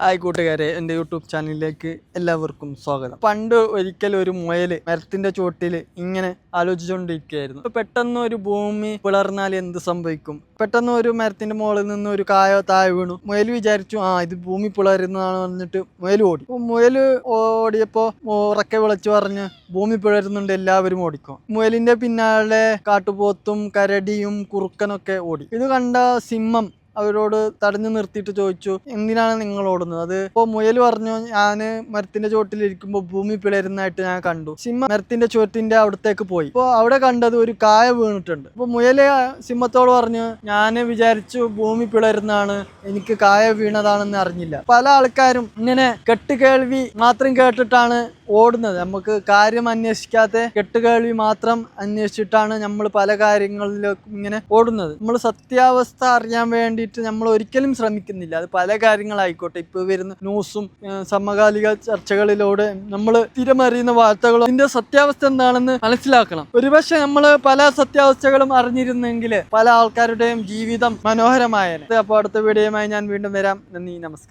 Hi കൂട്ടുകാരെ എന്റെ YouTube ചാനലിലേക്ക് എല്ലാവർക്കും സ്വാഗതം. പണ്ട് ഒരിക്കൽ ഒരു മുയൽ മരത്തിന്റെ ചോട്ടിൽ ഇങ്ങനെ ആലോചിച്ചുകൊണ്ടിരിക്കുകയായിരുന്നു. പെട്ടെന്ന് ഒരു ഭൂമി പിളർന്നാൽ എന്ത് സംഭവിക്കും? പെട്ടെന്ന് ഒരു മരത്തിന്റെ മുകളിൽ നിന്ന് ഒരു കായ താഴെ വീണു. മുയൽ വിചാരിച്ചു ആ ഇത് ഭൂമി പിളരുന്നതാണ് പറഞ്ഞിട്ട് മുയൽ ഓടി. മുയൽ ഓടിയപ്പോൾ ഉറക്കെ വിളിച്ചു പറഞ്ഞ് ഭൂമി പിളരുന്നുണ്ട് എല്ലാവരും ഓടിക്കും. മുയലിന്റെ പിന്നാലെ കാട്ടുപോത്തും കരടിയും കുറുക്കനൊക്കെ ഓടി. ഇത് കണ്ട സിംഹം അവരോട് തടഞ്ഞു നിർത്തിയിട്ട് ചോദിച്ചു എന്തിനാണ് നിങ്ങൾ ഓടുന്നത്? അത് ഇപ്പൊ മുയൽ പറഞ്ഞു ഞാൻ മരത്തിന്റെ ചുവട്ടിലിരിക്കുമ്പോൾ ഭൂമി പിളരുന്നതായിട്ട് ഞാൻ കണ്ടു. സിംഹ മരത്തിന്റെ ചുവട്ടിന്റെ അവിടത്തേക്ക് പോയി. അപ്പോൾ അവിടെ കണ്ടത് ഒരു കായ വീണിട്ടുണ്ട്. അപ്പൊ മുയൽ സിംഹത്തോട് പറഞ്ഞു ഞാൻ വിചാരിച്ചു ഭൂമി പിളരുന്നതാണ് എനിക്ക് കായ വീണതാണെന്ന് അറിഞ്ഞില്ല. പല ആൾക്കാരും ഇങ്ങനെ കെട്ടുകേൾവി മാത്രം കേട്ടിട്ടാണ് ഓടുന്നത്. നമുക്ക് കാര്യം അന്വേഷിക്കാത്ത കെട്ടുകേൾവി മാത്രം അന്വേഷിച്ചിട്ടാണ് നമ്മൾ പല കാര്യങ്ങളിലേക്കും ഇങ്ങനെ ഓടുന്നത്. നമ്മൾ സത്യാവസ്ഥ അറിയാൻ വേണ്ടിയിട്ട് നമ്മൾ ഒരിക്കലും ശ്രമിക്കുന്നില്ല. അത് പല കാര്യങ്ങളായിക്കോട്ടെ. ഇപ്പോൾ വരുന്ന ന്യൂസും സമകാലിക ചർച്ചകളിലൂടെ നമ്മൾ തിരമറിയുന്ന വാർത്തകളും ഇതിന്റെ സത്യാവസ്ഥ എന്താണെന്ന് മനസ്സിലാക്കണം. ഒരുപക്ഷെ നമ്മൾ പല സത്യാവസ്ഥകളും അറിഞ്ഞിരുന്നെങ്കിൽ പല ആൾക്കാരുടെയും ജീവിതം മനോഹരമായേനെ. അപ്പോൾ അടുത്ത വീഡിയോയുമായി ഞാൻ വീണ്ടും വരാം. നന്ദി നമസ്കാരം.